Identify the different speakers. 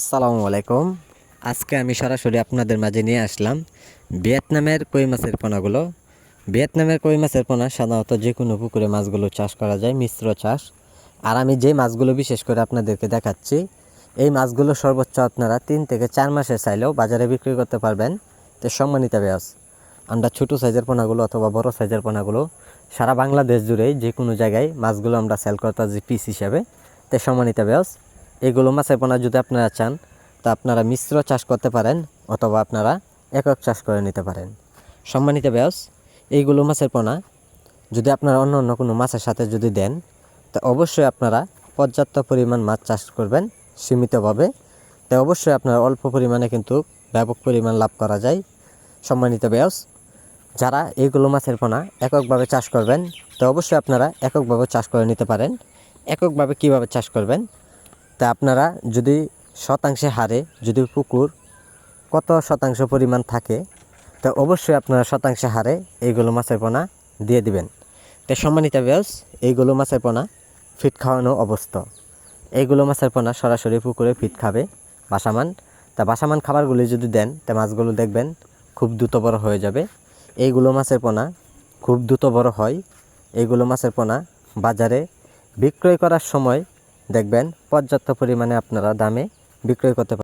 Speaker 1: আসসালামু আলাইকুম। আজকে আমি সরাসরি আপনাদের মাঝে নিয়ে আসলাম ভিয়েতনামের কই মাছের পোনাগুলো। ভিয়েতনামের কই মাছের পোনা সাধারণত যে কোনো পুকুরে মাছগুলো চাষ করা যায়, মিশ্র চাষ। আর আমি যে মাছগুলো বিশেষ করে আপনাদেরকে দেখাচ্ছি, এই মাছগুলো সর্বোচ্চ আপনারা তিন থেকে চার মাসে চাইলেও বাজারে বিক্রি করতে পারবেন। তো সম্মানিত ব্যাস আমরা ছোটো সাইজের পোনাগুলো অথবা বড় সাইজের পোনাগুলো সারা বাংলাদেশ জুড়েই যে কোনো জায়গায় মাছগুলো আমরা সেল করতে পিস হিসাবে। তো সম্মানিত ব্যাস এগুলো মাছের পোনা যদি আপনারা চান, তা আপনারা মিশ্র চাষ করতে পারেন অথবা আপনারা একক চাষ করে নিতে পারেন। সম্মানিত ব্যাস এইগুলো মাছের পোনা যদি আপনারা অন্য অন্য কোনো মাছের সাথে যদি দেন, তা অবশ্যই আপনারা পর্যাপ্ত পরিমাণ মাছ চাষ করবেন সীমিতভাবে। তাই অবশ্যই আপনারা অল্প পরিমাণে কিন্তু ব্যাপক পরিমাণ লাভ করা যায়। সম্মানিত ব্যাস যারা এইগুলো মাছের পোনা এককভাবে চাষ করবেন, তো অবশ্যই আপনারা এককভাবে চাষ করে নিতে পারেন। এককভাবে কীভাবে চাষ করবেন? তা আপনারা যদি শতাংশে হারে যদি পুকুর কত শতাংশ পরিমাণ থাকে, তা অবশ্যই আপনারা শতাংশে হারে এইগুলো মাছের পোনা দিয়ে দিবেন। তো সম্মানিত ব্যাস এইগুলো মাছের পোনা ফিট খাওয়ানো অবস্থা। এইগুলো মাছের পোনা সরাসরি পুকুরে ফিট খাবে বাসামান। তা বাসামান খাবারগুলি যদি দেন, তা মাছগুলো দেখবেন খুব দ্রুত বড় হয়ে যাবে। এইগুলো মাছের পোনা খুব দ্রুত বড় হয়। এইগুলো মাছের পোনা বাজারে বিক্রয় করার সময় দেখবেন পর্যাপ্ত পরিমাণে আপনারা দামে বিক্রয় করতে